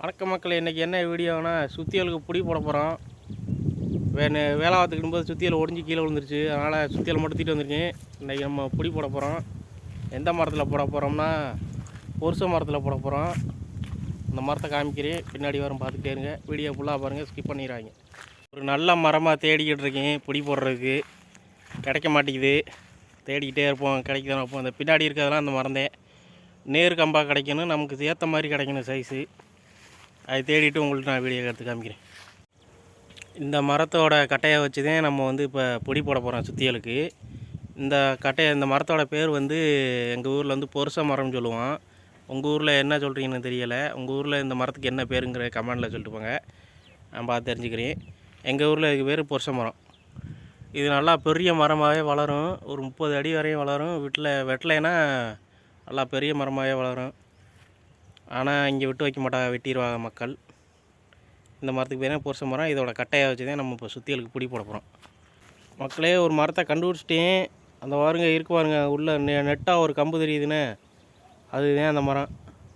வணக்க மக்கள் இன்றைக்கி என்ன வீடியோனா சுத்தியலுக்கு பிடி போட போகிறோம் வேணு வேளாவத்துக்கு போது சுத்தியல் ஒடிஞ்சு கீழே விழுந்துருச்சு. அதனால் சுத்தியல் மட்டும் தீட்டு வந்திருக்கேன். இன்றைக்கி நம்ம பிடி போட போகிறோம் எந்த மரத்தில் போட போகிறோம்னா பொருச மரத்தில் போட போகிறோம் இந்த மரத்தை காமிக்கிறேன். பின்னாடி வரும் பார்த்துக்கிட்டே இருங்க. வீடியோ ஃபுல்லாக பாருங்கள் ஸ்கிப் பண்ணிடுறாங்க ஒரு நல்ல மரமாக தேடிக்கிட்டு இருக்கேன் பிடி போடுறதுக்கு. கிடைக்க மாட்டேங்குது. தேடிக்கிட்டே இருப்போம் கிடைக்குதான் இருப்போம் அந்த பின்னாடி இருக்கிறதெல்லாம் அந்த மரந்தே நேர் கம்பாக கிடைக்கணும் நமக்கு ஏற்ற மாதிரி கிடைக்கணும் சைஸு அதை தேடிட்டு உங்கள்கிட்ட நான் வீடியோ எடுத்து காமிக்கிறேன். இந்த மரத்தோட கட்டையை வச்சு தான் நம்ம வந்து இப்போ பொடி போட போகிறோம் சுத்தியலுக்கு. இந்த கட்டையை இந்த மரத்தோட பேர் வந்து எங்கள் ஊரில் வந்து பொருச மரம்னு சொல்லுவோம். உங்கள் ஊரில் என்ன சொல்கிறீங்கன்னு தெரியலை. உங்கள் ஊரில் இந்த மரத்துக்கு என்ன பேருங்கிற கமெண்டில் சொல்லிட்டு போங்க. நான் பார்த்து தெரிஞ்சுக்கிறேன். எங்கள் ஊரில் இதுக்கு பேர் பொருச மரம். இது நல்லா பெரிய மரமாகவே வளரும். ஒரு முப்பது அடி வரையும் வளரும். வீட்டில் வெட்டலைன்னா நல்லா பெரிய மரமாகவே வளரும். ஆனால் இங்கே விட்டு வைக்க மாட்டாங்க வெட்டிடுவாங்க மக்கள். இந்த மரத்துக்கு பேர் பொருச மரம். இதோட கட்டையை வச்சு தான் நம்ம இப்போ சுத்தியலுக்கு பிடி போட போகிறோம் மக்களே ஒரு மரத்தை கண்டுபிடிச்சிட்டேன். அந்த பாருங்க இருக்கு பாருங்க. உள்ள நெ நெட்டாக ஒரு கம்பு தெரியுதுன்னு. அதுதான் அந்த மரம்.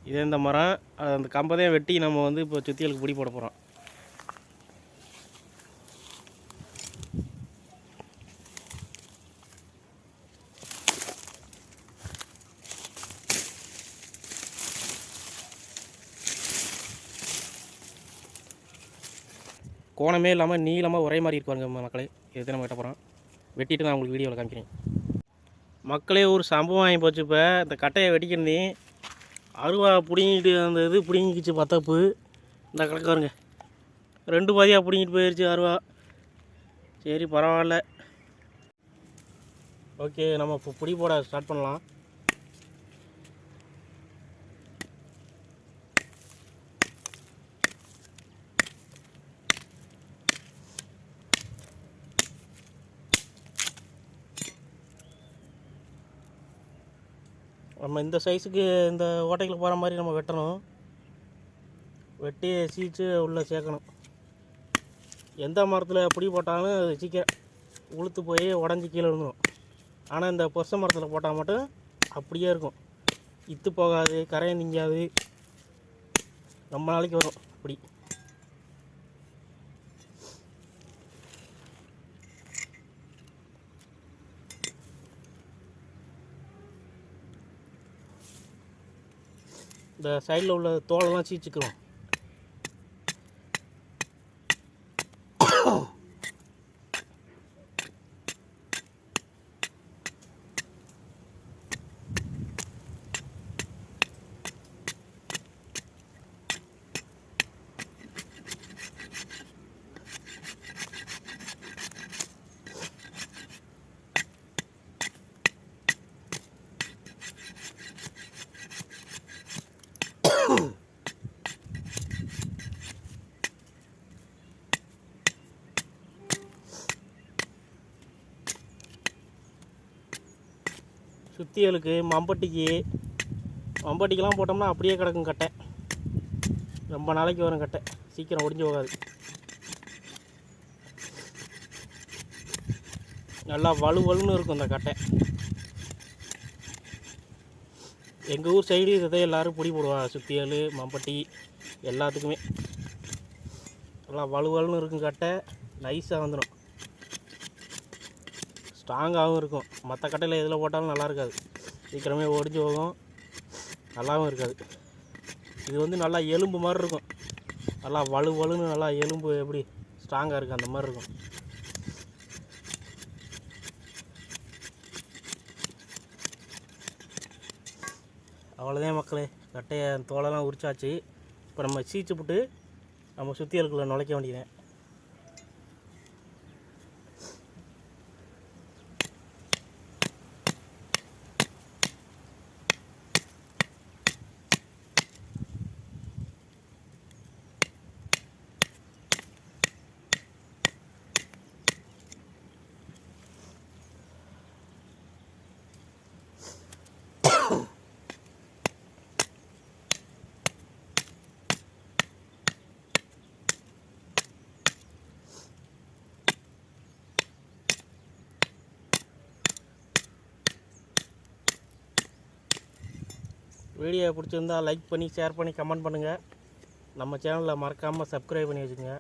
இதே இந்த மரம் அது அந்த கம்பை தான் வெட்டி நம்ம வந்து இப்போ சுத்தியலுக்கு பிடி போட போகிறோம் கோணமே இல்லாமல் நீளமாக ஒரே மாதிரி இருப்பாருங்க மக்களே. இதுதான் நம்ம கிட்ட போகிறோம் வெட்டிட்டு நான் உங்களுக்கு வீடியோவில் காமிக்கிறேன். மக்களே ஒரு சம்பவம் ஆகி போச்சு இப்போ. இந்த கட்டையை வெட்டிக்கிருந்தேன். அருவா பிடிங்கிட்டு அந்த இது பிடுங்கிக்கிச்சு பத்தப்பு. இந்த கணக்கு வருங்க ரெண்டு பாதியாக பிடுங்கிட்டு போயிடுச்சு அருவா. சரி பரவாயில்ல. ஓகே நம்ம இப்போ பிடி போட ஸ்டார்ட் பண்ணலாம். நம்ம இந்த சைஸுக்கு இந்த ஓட்டைக்குள்ள போகிற மாதிரி நம்ம வெட்டணும். வெட்டி சீச்சு உள்ளே சேர்க்கணும். எந்த மரத்தில் பிடி போட்டாலும் அது சீக்கிரம் உளுத்து போய் உடஞ்சி கீழே விழுந்துடும் ஆனால் இந்த பொருச மரத்தில் போட்டால் மட்டும் அப்படியே இருக்கும். இத்து போகாது கரையை நீங்காது. ரொம்ப நாளைக்கு வரும் அப்படி இந்த சைடில் உள்ள தோலெல்லாம் சீச்சுக்கிறோம் சுத்தியலுக்கு மம்பட்டிக்கு. மம்பட்டிக்கெலாம் போட்டோம்னா அப்படியே கிடக்கும் கட்டை. ரொம்ப நாளைக்கு வரும் கட்டை. சீக்கிரம் ஒடிஞ்சு போகாது. நல்லா வலு வலுன்னு இருக்கும் இந்த கட்டை. எங்கள் ஊர் சைடு இதை எல்லோரும் பிடி போடுவாங்க. சுத்தியல் மம்பட்டி எல்லாத்துக்குமே. நல்லா வலுவலுன்னு இருக்கும் கட்டை. நைஸாக வந்துடும் ஸ்ட்ராங்காகவும் இருக்கும். மற்ற கட்டையில் எதில் போட்டாலும் நல்லா இருக்காது. சீக்கிரமே ஒடிஞ்சு போகும். நல்லாவும் இருக்காது. இது வந்து நல்லா எலும்பு மாதிரி இருக்கும். நல்லா வலு வலுன்னு நல்லா எலும்பு எப்படி ஸ்ட்ராங்காக இருக்குது அந்த மாதிரி இருக்கும். அவ்வளோதான் மக்களே. கட்டையை தோலெல்லாம் உரிச்சாச்சு. இப்போ நம்ம சீச்சு போட்டு நம்ம சுத்தியலுக்குள்ளே நுழைக்க வேண்டியதேன் வீடியோ பிடிச்சிருந்தா லைக் பண்ணி ஷேர் பண்ணி கமெண்ட் பண்ணுங்கள் நம்ம சேனலில் மறக்காமல் சப்ஸ்கிரைப் பண்ணி வச்சுக்கோங்க.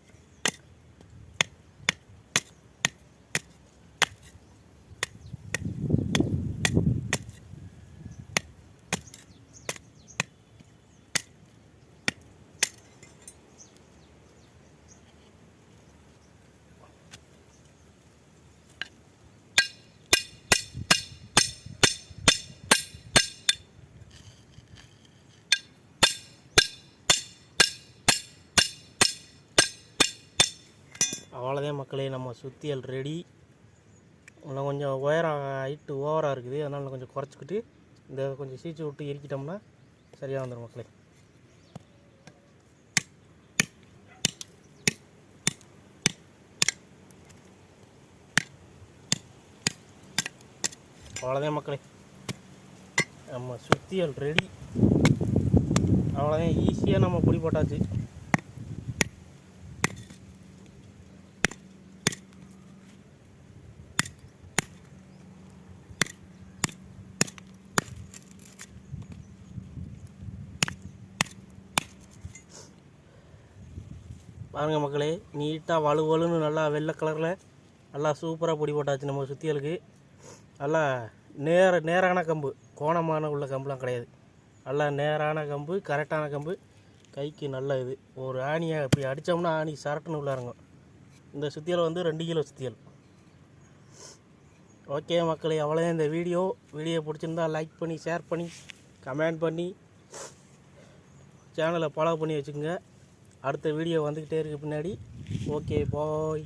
அவ்வளோதான் மக்களே நம்ம சுத்தியல் ரெடி இன்னும் கொஞ்சம் உயரம் ஹைட்டு ஓவராக இருக்குது. அதனால் கொஞ்சம் குறைச்சிக்கிட்டு இந்த கொஞ்சம் சீச்சு விட்டு எரிக்கிட்டோம்னா சரியாக வந்துடும் மக்களே. அவ்வளோதான் மக்களே. நம்ம சுத்தியல் ரெடி அவ்வளோதான் ஈஸியாக நம்ம பிடி போட்டாச்சு பாருங்கள் மக்களே நீட்டாக வலு வலுன்னு நல்லா வெள்ளை கலரில் நல்லா சூப்பராக பொடி போட்டாச்சு நம்ம சுத்தியலுக்கு. நல்லா நேர நேரான கம்பு கோணமான உள்ள கம்புலாம் கிடையாது. நல்லா நேரான கம்பு கரெக்டான கம்பு. கைக்கு நல்ல இது. ஒரு ஆணியை இப்படி அடித்தோம்னா ஆணி சரட்டுன்னு உள்ள இறங்கும். இந்த சுத்தியல் வந்து ரெண்டு கிலோ சுத்தியல். ஓகே மக்களே அவ்வளோ இந்த வீடியோ. வீடியோ பிடிச்சிருந்தா லைக் பண்ணி ஷேர் பண்ணி கமெண்ட் பண்ணி சேனலை ஃபாலோ பண்ணி வச்சுக்கோங்க. அடுத்த வீடியோ வந்துக்கிட்டே இருக்கு பின்னாடி. Okay bye